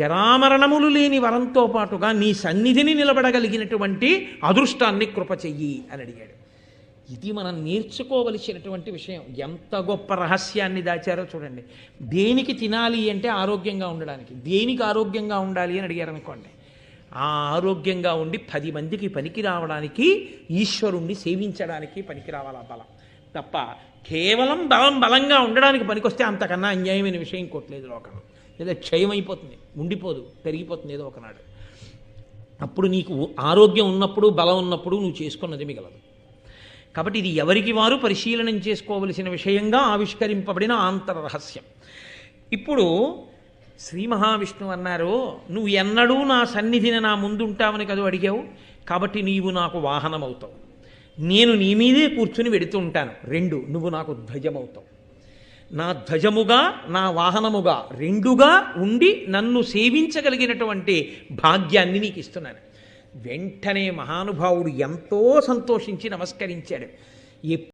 జరామరణములు లేని వరంతో పాటుగా నీ సన్నిధిని నిలబడగలిగినటువంటి అదృష్టాన్ని కృప చెయ్యి అని అడిగాడు. ఇది మనం నేర్చుకోవలసినటువంటి విషయం. ఎంత గొప్ప రహస్యాన్ని దాచారో చూడండి. దేనికి తినాలి అంటే ఆరోగ్యంగా ఉండడానికి. దేనికి ఆరోగ్యంగా ఉండాలి అని అడిగారు అనుకోండి. ఆ ఆరోగ్యంగా ఉండి పది మందికి పనికి రావడానికి ఈశ్వరుణ్ణి సేవించడానికి పనికి రావాలి బలం. తప్ప కేవలం బలం బలంగా ఉండడానికి పనికొస్తే అంతకన్నా అన్యాయమైన విషయం ఇంకోట్లేదు లోకంలో లేదా క్షయం అయిపోతుంది ఉండిపోదు పెరిగిపోతుంది ఏదో ఒకనాడు. అప్పుడు నీకు ఆరోగ్యం ఉన్నప్పుడు బలం ఉన్నప్పుడు నువ్వు చేసుకున్నది మిగలదు. కాబట్టి ఇది ఎవరికి వారు పరిశీలనం చేసుకోవలసిన విషయంగా ఆవిష్కరింపబడిన ఆంతర రహస్యం. ఇప్పుడు శ్రీ మహావిష్ణువు అన్నారు నువ్వు ఎన్నడూ నా సన్నిధిని నా ముందుంటావని కదా అడిగావు? కాబట్టి నీవు నాకు వాహనం అవుతావు నేను నీ మీదే కూర్చుని వెడుతూ ఉంటాను. రెండు నువ్వు నాకు ధ్వజమవుతావు. నా ధ్వజముగా నా వాహనముగా రెండుగా ఉండి నన్ను సేవించగలిగినటువంటి భాగ్యాన్ని నీకు ఇస్తున్నాను. వెంటనే మహానుభావుడు ఎంతో సంతోషించి నమస్కరించాడు.